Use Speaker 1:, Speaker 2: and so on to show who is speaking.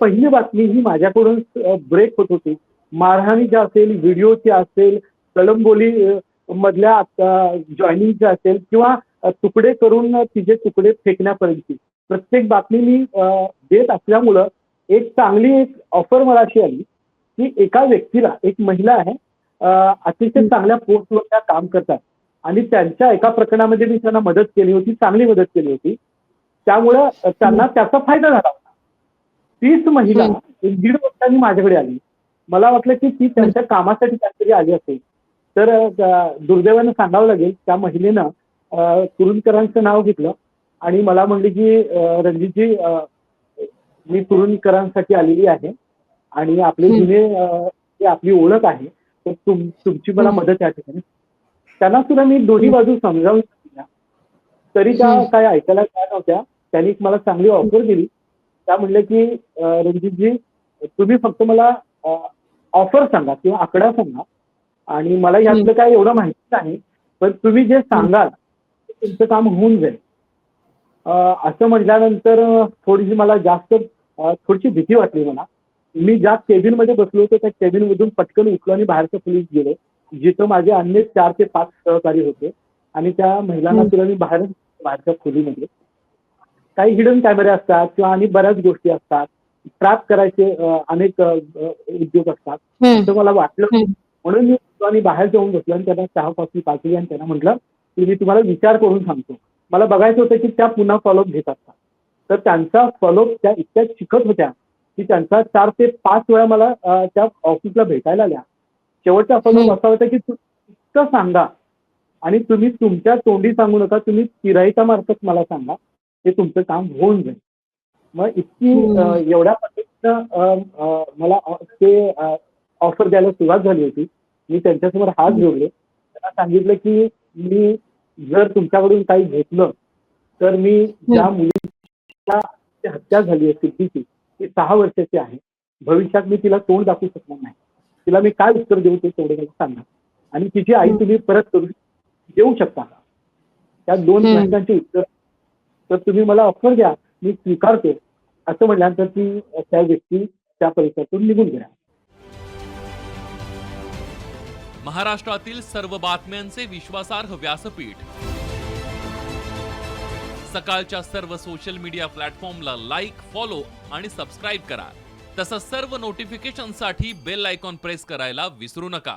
Speaker 1: पहिली बातमी ही माझ्याकडून ब्रेक होत होती. मारहाणीची असेल व्हिडिओची असेल कलंबोली मधल्या जॉईनिंगची असेल किंवा तुकडे करून तिचे तुकडे फेकण्यापर्यंतची. प्रत्येक बातमी मी देत असल्यामुळं एक चांगली एक ऑफर मला अशी आली की एका व्यक्तीला एक महिला आहे अतिशय चांगल्या पोस्टवर त्या काम करतात. आणि त्यांच्या एका प्रकरणामध्ये मी त्यांना मदत केली होती चांगली मदत केली होती. त्यामुळं त्यांना त्याचा फायदा झाला. तीच महिला एक दीड वर्षांनी माझ्याकडे आली. मला वाटलं की ती त्यांच्या कामासाठी काहीतरी आली असेल. तर दुर्दैवानं सांगावं लागेल त्या महिलेनं कुरुंदकरांचं नाव घेतलं आणि मला म्हणली की रणजितजी मी कुरुंदकरांसाठी आलेली आहे आणि आपले. जुने आपली ओळख आहे तर तुम तुमची मला. मदत या ठिकाणी. त्यांना सुद्धा मी दोन्ही बाजू समजावून सांगितल्या. तरी त्या. काय ऐकायला तयार नव्हत्या. त्यांनी मला चांगली ऑफर दिली. त्या म्हणल्या की रणजितजी तुम्ही फक्त मला ऑफर सांगा किंवा आकडा सांगा. आणि मला यातलं काय एवढं माहिती नाही पण तुम्ही जे सांगाल तुमचं काम होऊन जाईल. असं म्हटल्यानंतर थोडीशी मला जास्त थोडीशी भीती वाटली मला. मी ज्या केबिनमध्ये बसलो होतो त्या केबिनमधून पटकन उठलो आणि बाहेरचं पोलीस गेलो जिथं माझे अन्य चार ते पाच सहकारी होते. आणि त्या महिलांना. सुद्धा मी बाहेर बाहेरच्या खोलीमध्ये काही हिडन कॅमेरे असतात किंवा आणि बऱ्याच गोष्टी असतात. ट्रॅप करायचे अनेक उद्योग असतात. असं मला वाटलं. म्हणून मी बाहेर जाऊन बसलो आणि त्यांना चहा कॉफी पाठवली आणि त्यांना म्हटलं की मी तुम्हाला विचार करून सांगतो. मला बघायचं होतं की त्या पुन्हा फॉलोअप घेतात का तर त्यांचा फॉलोअप त्या इतक्या शिकत होत्या की त्यांचा चार ते पाच वेळा मला त्या ऑफिसला भेटायला आल्या. शेवटचा फॉलोअप. असा होता की इतकं सांगा आणि तुम्ही तुमच्या तोंडी सांगू नका तुम्ही मार्फत मला सांगा. हे तुमचं काम होऊन जाईल. मग इतकी एवढ्या पद्धतीनं मला ते ऑफर द्यायला सुरुवात झाली होती. मी त्यांच्यासमोर हात. जोडले. त्यांना सांगितलं की मी जर तुमच्याकडून काही घेतलं तर मी ज्या मुलीच्या हत्या झाली आहे सिद्धीची ती सहा वर्षाची आहे. भविष्यात मी तिला तोंड दाखवू शकणार नाही. तिला मी काय उत्तर देऊ ते तेवढे मला सांगा. आणि तिची आई. तुम्ही परत करू देऊ शकता का? त्या दोन. प्रश्नांची उत्तर तर तुम्ही मला ऑफर द्या मी स्वीकारतो. असं म्हटल्यानंतर ती त्या व्यक्ती त्या परिसरातून निघून गेल्या
Speaker 2: महाराष्ट्रातील सर्व बातम्यांचे विश्वासार्ह व्यासपीठ. सकाळच्या सर्व सोशल मीडिया प्लॅटफॉर्मला लाईक फॉलो आणि सबस्क्राईब करा. तसंच सर्व नोटिफिकेशनसाठी बेल आयकॉन प्रेस करायला विसरू नका.